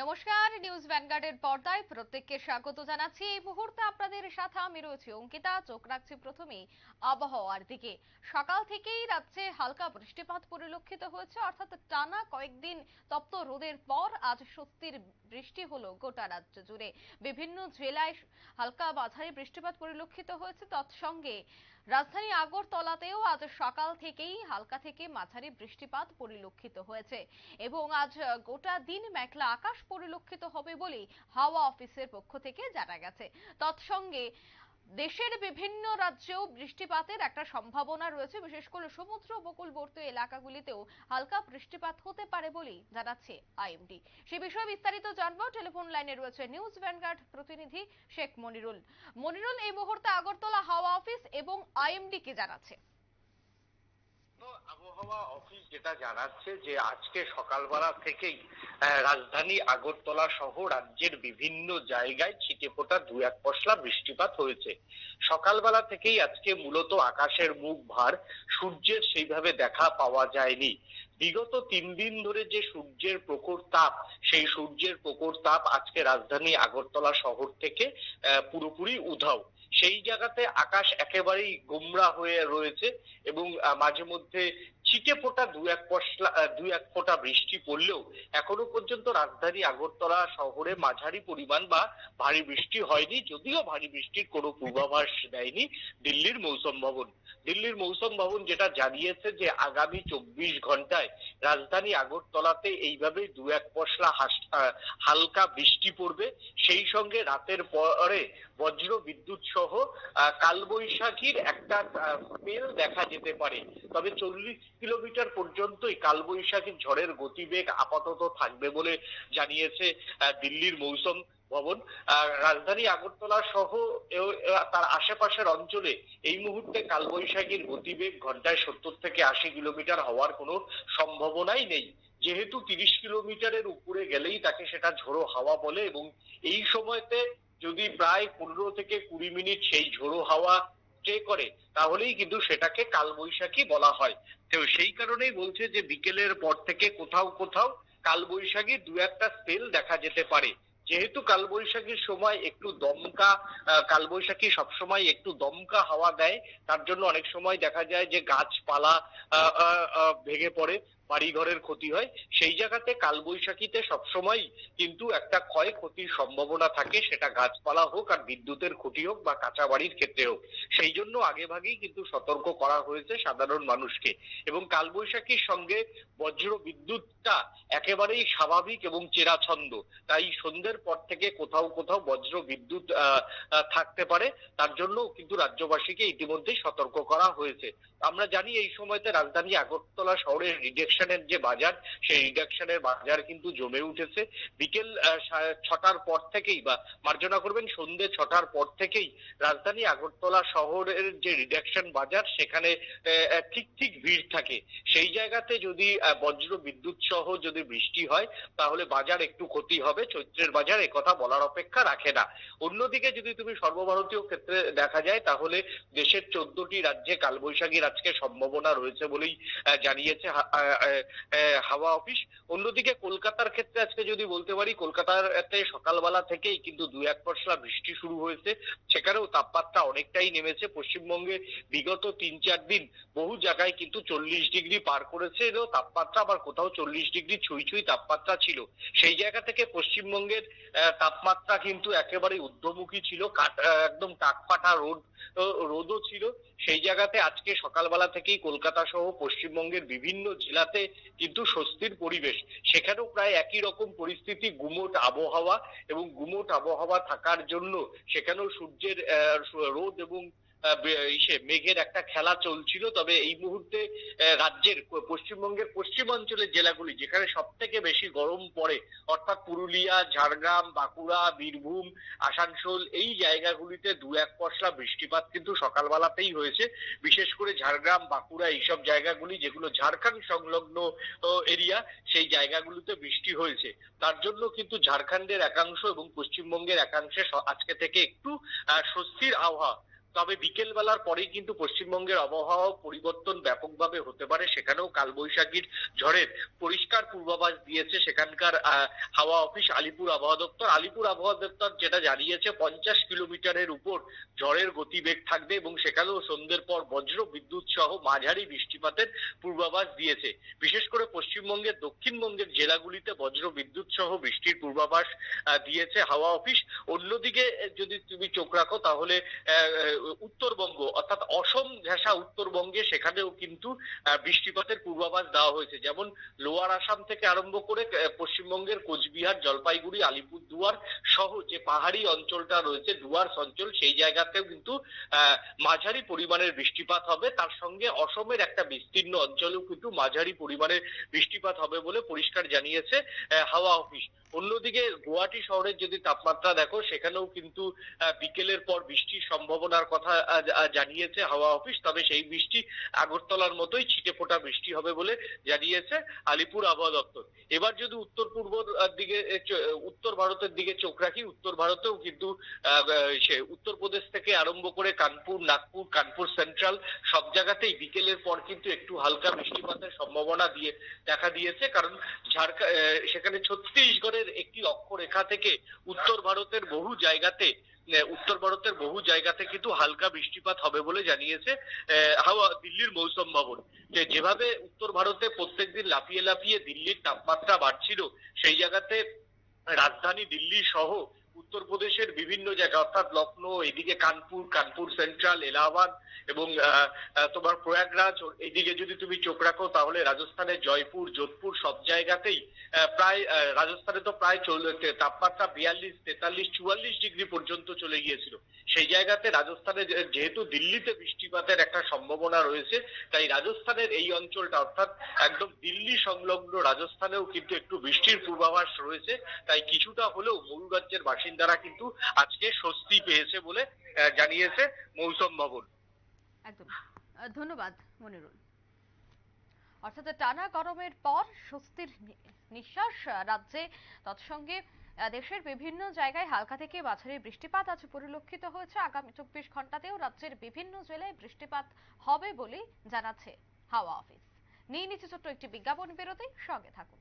নমস্কার, নিউজ ভ্যানগার্ডের পর্দায় প্রত্যেককে স্বাগত জানাচ্ছি। এই মুহূর্তে আপনাদের সাথে আমি রয়েছি অঙ্কিতা, চোখ রাখছি প্রথমেই আবহাওয়ার দিকে। সকাল থেকেই রাজ্যে হালকা বৃষ্টিপাত পরিলক্ষিত হয়েছে, অর্থাৎ টানা কয়েকদিন তপ্ত রোদের পর আজ স্বস্তির বৃষ্টি হলো গোটা রাজ্য জুড়ে। বিভিন্ন জেলায় হালকা মাঝারি বৃষ্টিপাত পরিলক্ষিত হয়েছে, তৎসঙ্গে রাজধানী আগরতলাতেও আজ সকাল থেকেই হালকা থেকে মাঝারি বৃষ্টিপাত পরিলক্ষিত হয়েছে এবং আজ গোটা দিন মেঘলা আকাশ পরিলক্ষিত হবে বলেই হাওয়া অফিসের পক্ষ থেকে জানা গেছে। তৎসঙ্গে দেশের বিভিন্ন রাজ্যেও বৃষ্টিপাতের একটা সম্ভাবনা রয়েছে। বিশেষ করে সমুদ্র উপকূলবর্তী এলাকাগুলিতেও হালকা বৃষ্টিপাত হতে পারে বলেই জানাচ্ছে আইএমডি। সে বিষয়ে বিস্তারিত জানব। টেলিফোন লাইনে রয়েছে নিউজ ভ্যানগার্ড প্রতিনিধি শেখ মনিরুল। মনিরুল, এই মুহূর্তে আগরতলা হাওয়া অফিস এবং আইএমডি কে জানাচ্ছে? আবহাওয়া অফিস যেটা জানাচ্ছে যে আজকে সকালবেলা থেকেই রাজধানী আগরতলা সহ রাজ্যের বিভিন্ন জায়গায় ছিটে ফোটা দু এক পশলা বৃষ্টিপাত হয়েছে। সকালবেলা থেকেই আজকে মূলত আকাশের মুখ ভার, সূর্যের সেইভাবে দেখা পাওয়া যায়নি। বিগত তিন দিন ধরে যে সূর্যের প্রখর তাপ, সেই সূর্যের প্রখর তাপ আজকে রাজধানী আগরতলা শহর থেকে পুরোপুরি উধাও। সেই জায়গাতে আকাশ একেবারেই গোমরা হয়ে রয়েছে এবং মাঝে মধ্যে ছিটে ফোটা দু এক পশলা দু এক ফোঁটা বৃষ্টি পড়লেও এখনও পর্যন্ত রাজধানী আগরতলা শহরে মাঝারি পরিমাণ বা ভারী বৃষ্টি হয়নি, যদিও ভারী বৃষ্টির কোনো পূর্বাভাস দেয়নি দিল্লির মৌসুম ভবন। দিল্লির মৌসুম ভবন যেটা জানিয়েছে যে আগামী চব্বিশ ঘন্টায় রাজধানী আগরতলাতে এইভাবে দু এক পশলা হালকা বৃষ্টি পড়বে। সেই সঙ্গে রাতের পরে বজ্র বিদ্যুৎ সহ কালবৈশাখীর একটা স্পেল দেখা যেতে পারে। তবে চল্লিশ কিলোমিটার পর্যন্তই কালবৈশাখীর ঝড়ের গতিবেগ আপাতত থাকবে বলে জানিয়েছে দিল্লির মৌসুম ভবন। রাজধানী আগরতলা সহ তার আশেপাশের অঞ্চলে এই মুহূর্তে কালবৈশাখীর গতিবেগ ঘন্টায় সত্তর থেকে আশি কিলোমিটার হওয়ার কোনো সম্ভাবনাই নেই। যেহেতু তিরিশ কিলোমিটারের উপরে গেলেই তাকে সেটা ঝোড়ো হাওয়া বলে এবং এই সময়তে যদি প্রায় পনেরো থেকে কুড়ি মিনিট সেই ঝোড়ো হাওয়া স্টে করে, তাহলেই কিন্তু সেটাকে কালবৈশাখী বলা হয়। তো সেই কারণেই বলছে যে বিকেলের পর থেকে কোথাও কোথাও কালবৈশাখী দু একটা স্পেল দেখা যেতে পারে। যেহেতু কালবৈশাখীর সময় একটু দমকা কালবৈশাখী সবসময় একটু দমকা হাওয়া দেয়, তার জন্য অনেক সময় দেখা যায় যে গাছপালা ভেঙে পড়ে। বাড়িঘরের ক্ষতি হয়, সেই জায়গাতে কালবৈশাখীতে সবসময় কিন্তু একটা ক্ষয় ক্ষতির সম্ভাবনা থাকে, সেটা গাছপালা হোক আর বিদ্যুতের ক্ষতি হোক বা কাঁচা বাড়ির ক্ষেত্রে হোক। সেই জন্য আগেভাগেই কিন্তু সতর্ক করা হয়েছে সাধারণ মানুষকে। এবং কালবৈশাখীর সঙ্গে বজ্র বিদ্যুৎটা একেবারেই স্বাভাবিক এবং চেরাছন্দ। তাই সন্ধ্যের পর থেকে কোথাও কোথাও বজ্র বিদ্যুৎ থাকতে পারে। তার জন্য কিন্তু রাজ্যবাসীকে ইতিমধ্যেই সতর্ক করা হয়েছে। আমরা জানি এই সময়তে রাজধানী আগরতলা শহরের রিডাকশনের যে বাজার, সেই রিডাকশনের বাজার কিন্তু জমে উঠেছে। বিকেল ছটার পর থেকেই বা মার্জনা করবেন সন্ধ্যে ছটার পর থেকেই রাজধানী আগরতলা শহরের যে রিডাকশন বাজার, সেখানে ঠিক ঠিক ভিড় থাকে। সেই জায়গাতে যদি বজ্র বিদ্যুৎ সহ যদি বৃষ্টি হয়, তাহলে বাজার একটু ক্ষতি হবে, চৈত্রের বাজার কথা বলার অপেক্ষা রাখে না। অন্যদিকে যদি তুমি সর্বভারতীয় ক্ষেত্রে দেখা যায়, তাহলে দেশের চোদ্দটি রাজ্যে কালবৈশাখীর আজকে সম্ভাবনা রয়েছে বলেই জানিয়েছে হাওয়া অফিস অন্যদিকে কলকাতার ক্ষেত্রে আজকে যদি বলতে পারি কলকাতার এতে সকালবেলা থেকেই কিন্তু দু এক পশলা বৃষ্টি শুরু হয়েছে। সেখানেও তাপমাত্রা অনেকটাই নেমেছে। পশ্চিমবঙ্গে বিগত তিন চার দিন বহু জায়গায় কিন্তু চল্লিশ ডিগ্রি পার করেছে। এবং তাপমাত্রা আবার কোথাও চল্লিশ ডিগ্রি ছুঁই ছুঁই তাপমাত্রা ছিল। সেই জায়গা থেকে পশ্চিমবঙ্গের তাপমাত্রা কিন্তু একেবারে ঊর্ধ্বমুখী ছিল। একদম টাকপাটা রোদ, রোদও ছিল। সেই জায়গাতে আজকে সকালবেলা থেকেই কলকাতা সহ পশ্চিমবঙ্গের বিভিন্ন জেলাতে কিন্তু স্বস্তির পরিবেশ। সেখানেও প্রায় একই রকম পরিস্থিতি, গুমোট আবহাওয়া এবং গুমোট আবহাওয়া থাকার জন্য সেখানেও সূর্যের রোদ এবং মেঘের একটা খেলা চলছিল। তবে এই মুহূর্তে রাজ্যের পশ্চিমবঙ্গের পশ্চিমাঞ্চলের জেলাগুলি যেখানে সব থেকে বেশি গরম পড়ে, অর্থাৎ পুরুলিয়া, ঝাড়গ্রাম, বাঁকুড়া, বীরভূম, আসানসোল, এই জায়গাগুলিতে দু এক পশলা বৃষ্টিপাত কিন্তু সকালবেলাতেই হয়েছে। বিশেষ করে ঝাড়গ্রাম, বাঁকুড়া এইসব জায়গাগুলি যেগুলো ঝাড়খণ্ড সংলগ্ন এরিয়া, সেই জায়গাগুলিতে বৃষ্টি হয়েছে। তার জন্য কিন্তু ঝাড়খণ্ডের একাংশ এবং পশ্চিমবঙ্গের একাংশে আজকে থেকে একটু স্বস্তির আবহাওয়া তবে বিকেল বেলার পরেই কিন্তু পশ্চিমবঙ্গের আবহাওয়া পরিবর্তন ব্যাপকভাবে হতে পারে। সেখানেও কালবৈশাখীর ঝড়ের পরিষ্কার পূর্বাভাস দিয়েছে সেখানকার হাওয়া অফিস আলিপুর আবহাওয়া দপ্তর। আলিপুর আবহাওয়া দপ্তর যেটা জানিয়েছে, পঞ্চাশ কিলোমিটারের উপর ঝড়ের গতিবেগ থাকবে এবং সেখানেও সন্ধ্যের পর বজ্র বিদ্যুৎ সহ মাঝারি বৃষ্টিপাতের পূর্বাভাস দিয়েছে। বিশেষ করে পশ্চিমবঙ্গের, দক্ষিণবঙ্গের জেলাগুলিতে বজ্র বিদ্যুৎ সহ বৃষ্টির পূর্বাভাস দিয়েছে হাওয়া অফিস। অন্যদিকে যদি তুমি চোখ রাখো তাহলে উত্তরবঙ্গ, অর্থাৎ অসম ঘেঁষা উত্তরবঙ্গে সেখানেও কিন্তু বৃষ্টিপাতের পূর্বাভাস দেওয়া হয়েছে। যেমন লোয়ার আসাম থেকে আরম্ভ করে পশ্চিমবঙ্গের কোচবিহার, জলপাইগুড়ি, আলিপুরদুয়ার সহ যে পাহাড়ি অঞ্চলটা রয়েছে, ডুয়ার্স অঞ্চল, সেই জায়গাতেও কিন্তু মাঝারি পরিমাণের বৃষ্টিপাত হবে। তার সঙ্গে অসমের একটা বিস্তীর্ণ অঞ্চলেও কিন্তু মাঝারি পরিমাণের বৃষ্টিপাত হবে বলে পরিষ্কার জানিয়েছে হাওয়া অফিস। অন্যদিকে গুয়াহাটি শহরের যদি তাপমাত্রা দেখো, সেখানেও কিন্তু বিকেলের পর বৃষ্টির সম্ভাবনার কথা জানিয়েছে হাওয়া অফিস, তবে সেই বৃষ্টি আগরতলার মতোই ছিটে ফোটা বৃষ্টি হবে বলে জানিয়েছে আলিপুর আবহাওয়া দপ্তর। এবার যদি উত্তর পূর্ব দিকে উত্তর ভারতের দিকে চোখ রাখি, উত্তর ভারতেও কিন্তু উত্তরপ্রদেশ থেকে আরম্ভ করে কানপুর, নাগপুর, কানপুর সেন্ট্রাল, সব জায়গাতেই বিকেলের পর কিন্তু একটু হালকা বৃষ্টিপাতের সম্ভাবনা দিয়ে দেখা দিয়েছে। কারণ ঝাড়খণ্ড সেখানে ছত্তিশগড়ের একটি অক্ষরেখা থেকে উত্তর ভারতের বহু জায়গাতে উত্তর ভারতের বহু জায়গাতে কিন্তু হালকা বৃষ্টিপাত হবে বলে জানিয়েছে হাওয়া দিল্লির মৌসুম ভবন। যে যেভাবে উত্তর ভারতে প্রত্যেকদিন লাফিয়ে লাফিয়ে দিল্লির তাপমাত্রা বাড়ছিল, সেই জায়গাতে রাজধানী দিল্লি সহ উত্তরপ্রদেশের বিভিন্ন জায়গা অর্থাৎ লখনৌ এদিকে কানপুর কানপুর সেন্ট্রাল, এলাহাবাদ এবং তোমার প্রয়াগরাজ, ও এইদিকে যদি তুমি চোখ রাখো তাহলে রাজস্থানের জয়পুর, যোধপুর সব জায়গাতেই প্রায় রাজস্থানে তো প্রায় তাপমাত্রা বিয়াল্লিশ, তেতাল্লিশ, চুয়াল্লিশ ডিগ্রি পর্যন্ত চলে গিয়েছিল। সেই জায়গাতে রাজস্থানে যেহেতু দিল্লিতে বৃষ্টিপাতের একটা সম্ভাবনা রয়েছে, তাই রাজস্থানের এই অঞ্চলটা, অর্থাৎ একদম দিল্লি সংলগ্ন রাজস্থানেও কিন্তু একটু বৃষ্টির পূর্বাভাস রয়েছে, তাই কিছুটা হলেও মরুরাজ্যের বাসিন্দারা কিন্তু আজকে স্বস্তি পেয়েছে বলে জানিয়েছে মৌসুম ভবন একদম। ধন্যবাদ, মনিরুল। অর্থাৎ টানা গরমের পর স্বস্তির নিঃশ্বাস রাজ্যে। তৎসঙ্গে দেশের বিভিন্ন জায়গায় হালকা থেকে মাঝারি বৃষ্টিপাত আজ পরিলক্ষিত হয়েছে। আগামী চব্বিশ ঘন্টাতেও রাজ্যের বিভিন্ন জেলায় বৃষ্টিপাত হবে বলে জানাচ্ছে হাওয়া অফিস। নিয়ে নিচ্ছে ছোট্ট একটি বিজ্ঞাপন বিরতি, সঙ্গে থাকুন।